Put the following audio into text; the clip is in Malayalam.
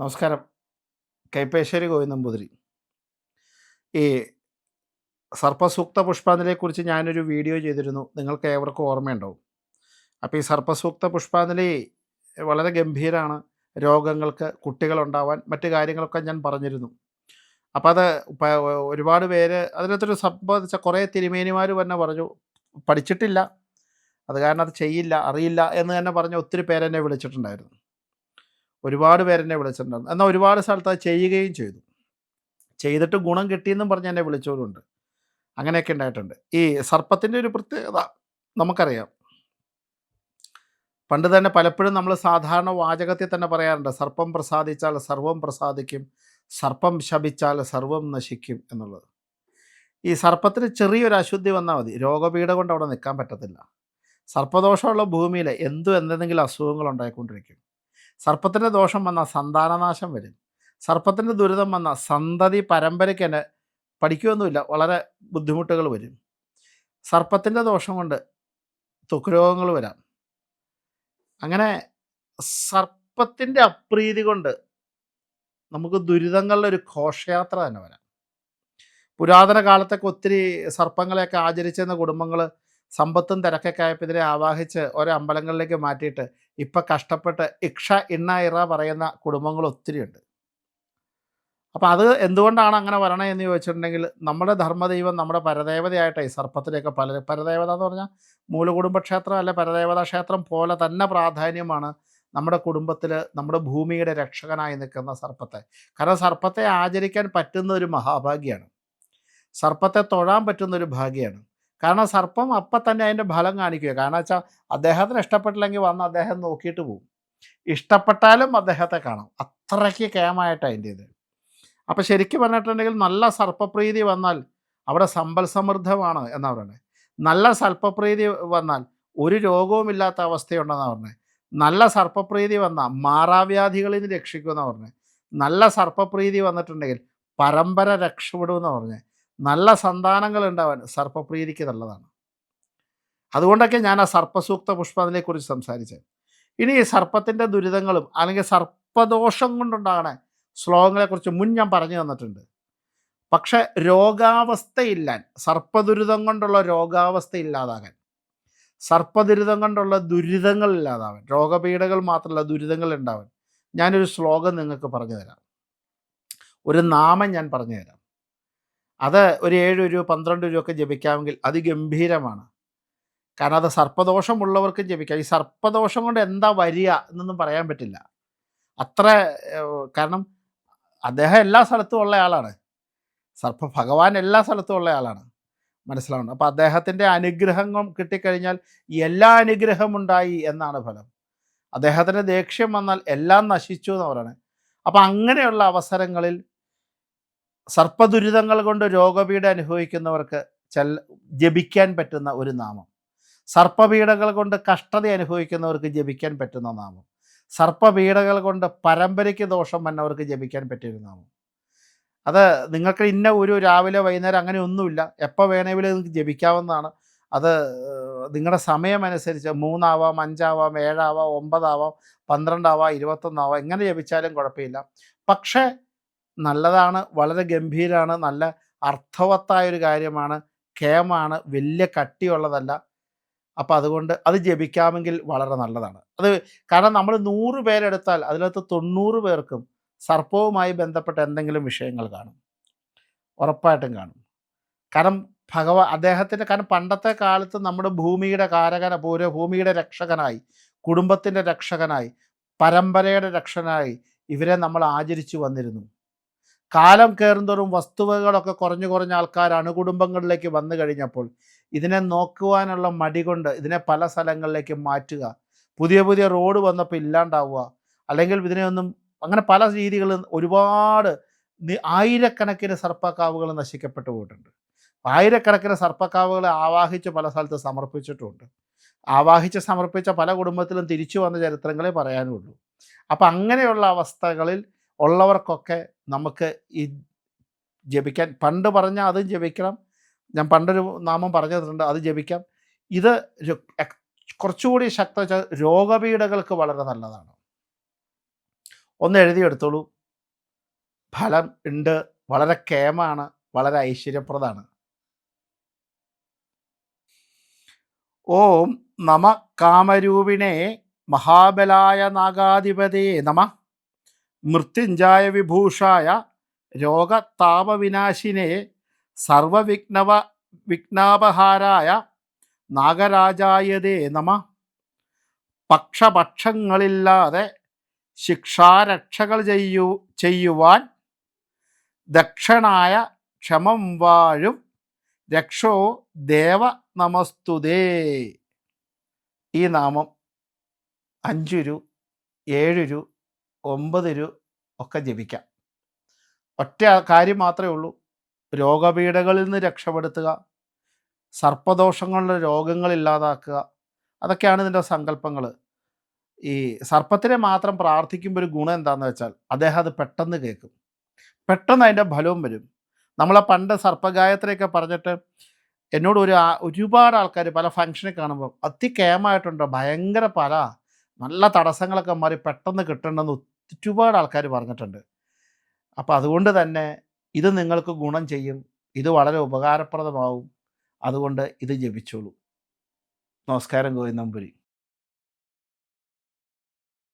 നമസ്കാരം. കൈപ്പേശ്ശേരി ഗോവിന്ദമ്പുതിരി ഈ സർപ്പസൂക്ത പുഷ്പാഞ്ജലിയെക്കുറിച്ച് ഞാനൊരു വീഡിയോ ചെയ്തിരുന്നു. നിങ്ങൾക്ക് ഏവർക്കും ഓർമ്മയുണ്ടാവും. അപ്പോൾ ഈ സർപ്പസൂക്ത പുഷ്പാഞ്ജലി വളരെ ഗംഭീരമാണ് രോഗങ്ങൾക്ക് കുട്ടികളുണ്ടാവാൻ മറ്റു കാര്യങ്ങളൊക്കെ ഞാൻ പറഞ്ഞിരുന്നു. അപ്പോൾ അത് ഒരുപാട് പേര് അതിനകത്തൊരു സംബന്ധിച്ച കുറേ തിരുമേനിമാർ തന്നെ പറഞ്ഞു. പഠിച്ചിട്ടില്ല. അത് കാരണം അത് ചെയ്യില്ല അറിയില്ല എന്ന് തന്നെ പറഞ്ഞ് ഒത്തിരി പേരെന്നെ വിളിച്ചിട്ടുണ്ടായിരുന്നു. ഒരുപാട് പേരെന്നെ വിളിച്ചിട്ടുണ്ടായിരുന്നു. എന്നാൽ ഒരുപാട് സ്ഥലത്ത് അത് ചെയ്യുകയും ചെയ്തു. ചെയ്തിട്ട് ഗുണം കിട്ടിയെന്നും പറഞ്ഞ് എന്നെ വിളിച്ചവരുണ്ട്. അങ്ങനെയൊക്കെ ഉണ്ടായിട്ടുണ്ട്. ഈ സർപ്പത്തിന്റെ ഒരു പ്രത്യേകത നമുക്കറിയാം. പണ്ട് തന്നെ പലപ്പോഴും നമ്മൾ സാധാരണ വാചകത്തിൽ തന്നെ പറയാറുണ്ട് സർപ്പം പ്രസാദിച്ചാൽ സർവം പ്രസാദിക്കും സർപ്പം ശപിച്ചാൽ സർവം നശിക്കും എന്നുള്ളത്. ഈ സർപ്പത്തിന് ചെറിയൊരു അശുദ്ധി വന്നാൽ മതി. രോഗപീഠ കൊണ്ട് അവിടെ നിൽക്കാൻ പറ്റത്തില്ല. സർപ്പദോഷമുള്ള ഭൂമിയിൽ എന്തും എന്തെങ്കിലും അസുഖങ്ങൾ ഉണ്ടായിക്കൊണ്ടിരിക്കും. സർപ്പത്തിന്റെ ദോഷം വന്നാൽ സന്താനനാശം വരും. സർപ്പത്തിന്റെ ദുരിതം വന്നാൽ സന്തതി പരമ്പരയ്ക്ക് തന്നെ പഠിക്കുകയൊന്നുമില്ല വളരെ ബുദ്ധിമുട്ടുകൾ വരും. സർപ്പത്തിന്റെ ദോഷം കൊണ്ട് തുക്രോഗങ്ങൾ രോഗങ്ങൾ വരാം. അങ്ങനെ സർപ്പത്തിന്റെ അപ്രീതി കൊണ്ട് നമുക്ക് ദുരിതങ്ങളുടെ ഒരു ഘോഷയാത്ര തന്നെ വരാം. പുരാതന കാലത്തൊക്കെ ഒത്തിരി സർപ്പങ്ങളെയൊക്കെ ആചരിച്ചിരുന്ന കുടുംബങ്ങൾ സമ്പത്തും തിരക്കൊക്കെ ആയപ്പോൾ ഇതിനെ ആവാഹിച്ച് ഓരോ അമ്പലങ്ങളിലേക്ക് മാറ്റിയിട്ട് ഇപ്പം കഷ്ടപ്പെട്ട് ഇക്ഷ ഇണ്ണ ഇറ പറയുന്ന കുടുംബങ്ങൾ ഒത്തിരിയുണ്ട്. അപ്പോൾ അത് എന്തുകൊണ്ടാണ് അങ്ങനെ വരണേ എന്ന് ചോദിച്ചിട്ടുണ്ടെങ്കിൽ നമ്മുടെ ധർമ്മദൈവം നമ്മുടെ പരദേവതയായിട്ട് ഈ സർപ്പത്തിനെയൊക്കെ പല പരദേവത എന്ന് പറഞ്ഞാൽ മൂലകുടുംബക്ഷേത്രം അല്ലെ പരദേവതാ ക്ഷേത്രം പോലെ തന്നെ പ്രാധാന്യമാണ് നമ്മുടെ കുടുംബത്തിൽ നമ്മുടെ ഭൂമിയുടെ രക്ഷകനായി നിൽക്കുന്ന സർപ്പത്തെ. കാരണം സർപ്പത്തെ ആചരിക്കാൻ പറ്റുന്ന ഒരു മഹാഭാഗ്യമാണ് സർപ്പത്തെ തൊഴാൻ പറ്റുന്ന ഒരു ഭാഗ്യമാണ് കാരണം സർപ്പം അപ്പം തന്നെ അതിന്റെ ഫലം കാണിക്കുക. കാരണം വെച്ചാൽ അദ്ദേഹത്തിന് ഇഷ്ടപ്പെട്ടില്ലെങ്കിൽ വന്ന് അദ്ദേഹം നോക്കിയിട്ട് പോകും ഇഷ്ടപ്പെട്ടാലും അദ്ദേഹത്തെ കാണാം. അത്രയ്ക്ക് കേമായിട്ട് അതിന്റെ ഇത് അപ്പം ശരിക്കും പറഞ്ഞിട്ടുണ്ടെങ്കിൽ നല്ല സർപ്പപ്രീതി വന്നാൽ അവിടെ സമ്പൽ സമൃദ്ധമാണ് എന്നാണ് പറയുന്നത് നല്ല സർപ്പപ്രീതി വന്നാൽ ഒരു രോഗവുമില്ലാത്ത അവസ്ഥയുണ്ടെന്നാണ് പറഞ്ഞത് നല്ല സർപ്പപ്രീതി വന്നാൽ മാറാവ്യാധികളിൽ നിന്ന് രക്ഷിക്കുമെന്നാണ് പറഞ്ഞത് നല്ല സർപ്പപ്രീതി വന്നിട്ടുണ്ടെങ്കിൽ പരമ്പര രക്ഷപ്പെടുമെന്ന് പറഞ്ഞത് നല്ല സന്താനങ്ങൾ ഉണ്ടാവാൻ സർപ്പപ്രീതിക്ക് നല്ലതാണ്. അതുകൊണ്ടൊക്കെ ഞാൻ ആ സർപ്പസൂക്ത പുഷ്പത്തിനെക്കുറിച്ച് സംസാരിച്ചത് ഇനി ഈ സർപ്പത്തിന്റെ ദുരിതങ്ങളും അല്ലെങ്കിൽ സർപ്പദോഷം കൊണ്ടുണ്ടാകണ ശ്ലോകങ്ങളെക്കുറിച്ച് മുൻ ഞാൻ പറഞ്ഞു തന്നിട്ടുണ്ട്. പക്ഷെ രോഗാവസ്ഥയില്ലാൻ സർപ്പദുരിതം കൊണ്ടുള്ള രോഗാവസ്ഥ ഇല്ലാതാകാൻ സർപ്പദുരിതം കൊണ്ടുള്ള ദുരിതങ്ങൾ ഇല്ലാതാവാൻ രോഗപീഠകൾ മാത്രമല്ല ദുരിതങ്ങൾ ഉണ്ടാവാൻ ഞാനൊരു ശ്ലോകം നിങ്ങൾക്ക് പറഞ്ഞു തരാം. ഒരു നാമം ഞാൻ പറഞ്ഞു തരാം. അത് ഒരു ഏഴ് രൂപ പന്ത്രണ്ട് രൂപ ഒക്കെ ജപിക്കാമെങ്കിൽ അതിഗംഭീരമാണ്. കാരണം അത് സർപ്പദോഷമുള്ളവർക്കും ജപിക്കാം. ഈ സർപ്പദോഷം കൊണ്ട് എന്താ വരിക എന്നൊന്നും പറയാൻ പറ്റില്ല. അത്ര കാരണം അദ്ദേഹം എല്ലാ സ്ഥലത്തും ഉള്ള ആളാണ്. സർപ്പ ഭഗവാൻ എല്ലാ സ്ഥലത്തും ഉള്ള ആളാണ്. മനസ്സിലാവുന്നത് അപ്പോൾ അദ്ദേഹത്തിന്റെ അനുഗ്രഹം കിട്ടിക്കഴിഞ്ഞാൽ എല്ലാ അനുഗ്രഹം ഉണ്ടായി എന്നാണ് ഫലം. അദ്ദേഹത്തിന്റെ ദേഷ്യം വന്നാൽ എല്ലാം നശിച്ചു എന്ന് പറയുന്നത് അപ്പം അങ്ങനെയുള്ള അവസരങ്ങളിൽ സർപ്പദുരിതങ്ങൾ കൊണ്ട് രോഗപീഠ അനുഭവിക്കുന്നവർക്ക് ചെൽ ജപിക്കാൻ പറ്റുന്ന ഒരു നാമം. സർപ്പപീഠകൾ കൊണ്ട് കഷ്ടത അനുഭവിക്കുന്നവർക്ക് ജപിക്കാൻ പറ്റുന്ന നാമം. സർപ്പപീഠകൾ കൊണ്ട് പരമ്പരയ്ക്ക് ദോഷം വന്നവർക്ക് ജപിക്കാൻ പറ്റിയൊരു നാമം. അത് നിങ്ങൾക്ക് ഇന്ന ഒരു രാവിലെ വൈകുന്നേരം അങ്ങനെ ഒന്നുമില്ല. എപ്പോൾ വേണമെങ്കിലും നിങ്ങൾക്ക് ജപിക്കാവുന്നതാണ്. അത് നിങ്ങളുടെ സമയമനുസരിച്ച് മൂന്നാവാം അഞ്ചാവാം ഏഴാവാം ഒമ്പതാവാം പന്ത്രണ്ടാവാം ഇരുപത്തൊന്നാവാം എങ്ങനെ ജപിച്ചാലും കുഴപ്പമില്ല. പക്ഷേ നല്ലതാണ് വളരെ ഗംഭീരമാണ് നല്ല അർത്ഥവത്തായ ഒരു കാര്യമാണ് കേമാണ് വലിയ കട്ടിയുള്ളതല്ല. അപ്പോൾ അതുകൊണ്ട് അത് ജപിക്കാമെങ്കിൽ വളരെ നല്ലതാണ്. അത് കാരണം നമ്മൾ നൂറ് പേരെടുത്താൽ അതിനകത്ത് തൊണ്ണൂറ് പേർക്കും സർപ്പവുമായി ബന്ധപ്പെട്ട എന്തെങ്കിലും വിഷയങ്ങൾ കാണും. ഉറപ്പായിട്ടും കാണും. കാരണം ഭഗവാൻ അദ്ദേഹത്തിന്റെ കാരണം പണ്ടത്തെ കാലത്ത് നമ്മുടെ ഭൂമിയുടെ കാരകന പൂര ഭൂമിയുടെ രക്ഷകനായി കുടുംബത്തിന്റെ രക്ഷകനായി പരമ്പരയുടെ രക്ഷകനായി ഇവരെ നമ്മൾ ആചരിച്ചു വന്നിരുന്നു. കാലം കയറുന്തോറും വസ്തുവകളൊക്കെ കുറഞ്ഞു കുറഞ്ഞ ആൾക്കാർ അണുകുടുംബങ്ങളിലേക്ക് വന്നു കഴിഞ്ഞപ്പോൾ ഇതിനെ നോക്കുവാനുള്ള മടി കൊണ്ട് ഇതിനെ പല സ്ഥലങ്ങളിലേക്ക് മാറ്റുക. പുതിയ പുതിയ റോഡ് വന്നപ്പോൾ ഇല്ലാണ്ടാവുക. അല്ലെങ്കിൽ ഇതിനെ ഒന്നും അങ്ങനെ പല രീതികളിൽ ഒരുപാട് ആയിരക്കണക്കിന് സർപ്പക്കാവുകൾ നശിക്കപ്പെട്ടു പോയിട്ടുണ്ട്. ആയിരക്കണക്കിന് സർപ്പക്കാവുകളെ ആവാഹിച്ച് പല സ്ഥലത്ത് സമർപ്പിച്ചിട്ടുമുണ്ട് ആവാഹിച്ച് സമർപ്പിച്ച പല കുടുംബത്തിലും തിരിച്ചു വന്ന ചരിത്രങ്ങളെ പറയാനുള്ളൂ. അപ്പം അങ്ങനെയുള്ള അവസ്ഥകളിൽ ഉള്ളവർക്കൊക്കെ നമുക്ക് ഈ ജപിക്കാൻ പണ്ട് പറഞ്ഞാൽ അതും ജപിക്കണം. ഞാൻ പണ്ടൊരു നാമം പറഞ്ഞിട്ടുണ്ട് അത് ജപിക്കാം. ഇത് കുറച്ചുകൂടി ശക്ത രോഗപീഠകൾക്ക് വളരെ നല്ലതാണ്. ഒന്ന് എഴുതിയെടുത്തോളൂ. ഫലം ഉണ്ട് വളരെ കേമാണ് വളരെ ഐശ്വര്യപ്രദമാണ്. ഓം നമ കാമരൂപിണേ മഹാബലായ നാഗാധിപതിയെ നമ. മൃത്യുഞ്ജായ വിഭൂഷായ രോഗതാപവിനാശിനെ സർവവിഘ്നവ വിഘ്നാപഹാരായ നാഗരാജായതേ നമ. പക്ഷപക്ഷങ്ങളില്ലാതെ ശിക്ഷാരക്ഷകൾ ചെയ്യു ചെയ്യുവാൻ ദക്ഷണായ ക്ഷമം വാഴും രക്ഷോ ദേവ നമസ്തുതേ. ഈ നാമം അഞ്ചു രു ഏഴ് രു ഒമ്പത് രു ഒക്കെ ജപിക്കാം. ഒറ്റ കാര്യം മാത്രമേ ഉള്ളൂ. രോഗപീഠകളിൽ നിന്ന് രക്ഷപ്പെടുത്തുക. സർപ്പദോഷങ്ങളുടെ രോഗങ്ങൾ ഇല്ലാതാക്കുക. അതൊക്കെയാണ് ഇതിന്റെ സങ്കല്പങ്ങൾ. ഈ സർപ്പത്തിനെ മാത്രം പ്രാർത്ഥിക്കുമ്പോൾ ഒരു ഗുണം എന്താണെന്ന് വെച്ചാൽ അദ്ദേഹം അത് പെട്ടെന്ന് കേൾക്കും. പെട്ടെന്ന് അതിന്റെ ഫലവും വരും. നമ്മളെ പണ്ട് സർപ്പഗായത്രയൊക്കെ പറഞ്ഞിട്ട് എന്നോട് ഒരു ഒരുപാട് ആൾക്കാർ പല ഫംഗ്ഷനിൽ കാണുമ്പോൾ അതികേമായിട്ടുണ്ടോ ഭയങ്കര പല. നല്ല തടസ്സങ്ങളൊക്കെ മാറി പെട്ടെന്ന് കിട്ടണമെന്ന് ഒരുപാട് ആൾക്കാർ പറഞ്ഞിട്ടുണ്ട്. അപ്പോൾ അതുകൊണ്ട് തന്നെ ഇത് നിങ്ങൾക്ക് ഗുണം ചെയ്യും ഇത് വളരെ ഉപകാരപ്രദമാവും അതുകൊണ്ട് ഇത് ജപിച്ചോളൂ. നമസ്കാരം ഗോവിന്ദമ്പുരി